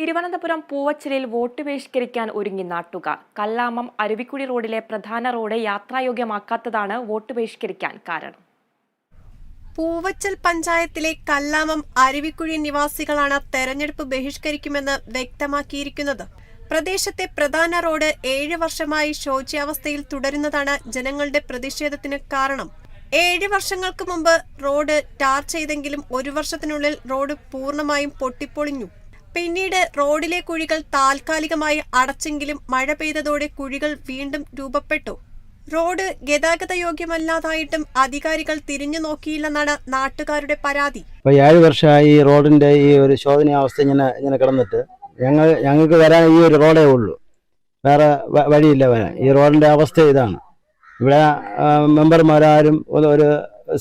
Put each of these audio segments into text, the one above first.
Thiruvananthapuram പൂവച്ചലിൽ vote ബഹിഷ്കരിക്കാൻ ഒരുങ്ങി നാട്ടുകാർ. കല്ലാമം അരുവിക്കുഴി റോഡിലെ പ്രധാന റോഡ് യാത്രായോഗ്യമാക്കാത്തതാണ് വോട്ട് ബഹിഷ്കരിക്കാൻ കാരണം. പൂവച്ചൽ പഞ്ചായത്തിലെ കല്ലാമം അരുവിക്കുഴി നിവാസികളാണ് തെരഞ്ഞെടുപ്പ് ബഹിഷ്കരിക്കുമെന്ന് വ്യക്തമാക്കിയിരിക്കുന്നത്. പ്രദേശത്തെ പ്രധാന റോഡ് ഏഴ് വർഷമായി ശോച്യാവസ്ഥയിൽ തുടരുന്നതാണ് ജനങ്ങളുടെ പ്രതിഷേധത്തിന് കാരണം. ഏഴ് വർഷങ്ങൾക്ക് മുമ്പ് റോഡ് ടാർ ചെയ്തെങ്കിലും ഒരു വർഷത്തിനുള്ളിൽ റോഡ് പൂർണമായും പൊട്ടിപ്പൊളിഞ്ഞു. പിന്നീട് റോഡിലെ കുഴികൾ താൽക്കാലികമായി അടച്ചെങ്കിലും മഴ പെയ്തതോടെ കുഴികൾ വീണ്ടും രൂപപ്പെട്ടു. റോഡ് ഗതാഗത യോഗ്യമല്ലാതായിട്ടും അധികാരികൾ തിരിഞ്ഞു നോക്കിയില്ലെന്നാണ് നാട്ടുകാരുടെ പരാതി. ഇപ്പൊ ഏഴ് വർഷമായി ഈ റോഡിന്റെ ഈ ഒരു ശോധനാവസ്ഥ ഇങ്ങനെ ഇങ്ങനെ കിടന്നിട്ട് ഞങ്ങൾ ഞങ്ങൾക്ക് വരാൻ ഈ ഒരു റോഡേ ഉള്ളൂ. വേറെ വഴിയില്ല വരാൻ. ഈ റോഡിന്റെ അവസ്ഥ ഇതാണ്. ഇവിടെ മെമ്പർമാരാരും ഒരു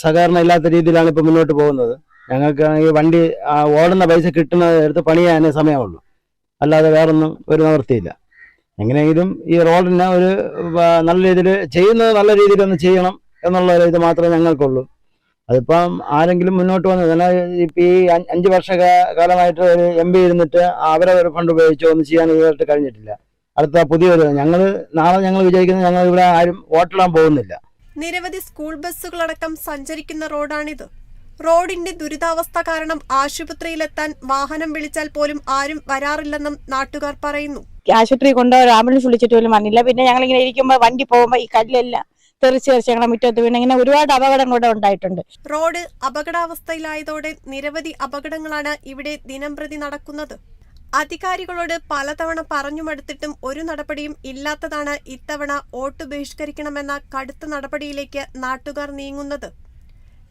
സഹകരണം ഇല്ലാത്ത രീതിയിലാണ് ഇപ്പൊ മുന്നോട്ട് പോകുന്നത്. ഞങ്ങൾക്ക് ഈ വണ്ടി ഓടുന്ന പൈസ കിട്ടുന്ന എടുത്ത് പണിയാനേ സമയമുള്ളൂ. അല്ലാതെ വേറൊന്നും ഒരു നിവൃത്തിയില്ല. എങ്ങനെയെങ്കിലും ഈ റോഡിനെ ഒരു നല്ല രീതിയിൽ ചെയ്യുന്നത് നല്ല രീതിയിൽ ഒന്ന് ചെയ്യണം എന്നുള്ള ഒരു ഇത് മാത്രമേ ഞങ്ങൾക്കുള്ളൂ. അതിപ്പം ആരെങ്കിലും മുന്നോട്ട് വന്ന് എന്നാൽ ഇപ്പം ഈ അഞ്ച് വർഷ കാലമായിട്ട് ഒരു എം പി ഇരുന്നിട്ട് അവരെ ഒരു ഫണ്ട് ഉപയോഗിച്ചോ ഒന്നും ചെയ്യാൻ ഇതുവരെ കഴിഞ്ഞിട്ടില്ല. അടുത്ത പുതിയൊരു ഞങ്ങൾ നാളെ ഞങ്ങൾ വിചാരിക്കുന്നത് ഞങ്ങൾ ഇവിടെ ആരും വോട്ടിടാൻ പോകുന്നില്ല. നിരവധി സ്കൂൾ ബസ്സുകളടക്കം സഞ്ചരിക്കുന്ന റോഡാണിത്. റോഡിന്റെ ദുരിതാവസ്ഥ കാരണം ആശുപത്രിയിലെത്താൻ വാഹനം വിളിച്ചാൽ പോലും ആരും വരാറില്ലെന്നും നാട്ടുകാർ പറയുന്നു. ആശുപത്രി കൊണ്ടുപോയി ആംബുലൻസ് വിളിച്ചിട്ട് പോലും വന്നില്ല. പിന്നെ ഞങ്ങൾ ഇങ്ങനെ ഇരിക്കുമ്പോൾ വണ്ടി പോകുമ്പോൾ ഈ കല്ലെല്ലാം തെറിച്ച് തെറിച്ച് ഞങ്ങളുടെ മുറ്റത്ത് വീണ് ഇങ്ങനെ ഒരുപാട് അപകടം കൂടെ ഉണ്ടായിട്ടുണ്ട്. റോഡ് അപകടാവസ്ഥയിലായതോടെ നിരവധി അപകടങ്ങളാണ് ഇവിടെ ദിനംപ്രതി നടക്കുന്നത്. അധികാരികളോട് പലതവണ പറഞ്ഞു മടുത്തിട്ടും ഒരു നടപടിയും ഇല്ലാത്തതാണ് ഇത്തവണ വോട്ട് ബഹിഷ്കരിക്കണമെന്ന കടുത്ത നടപടിയിലേക്ക് നാട്ടുകാർ നീങ്ങുന്നത്.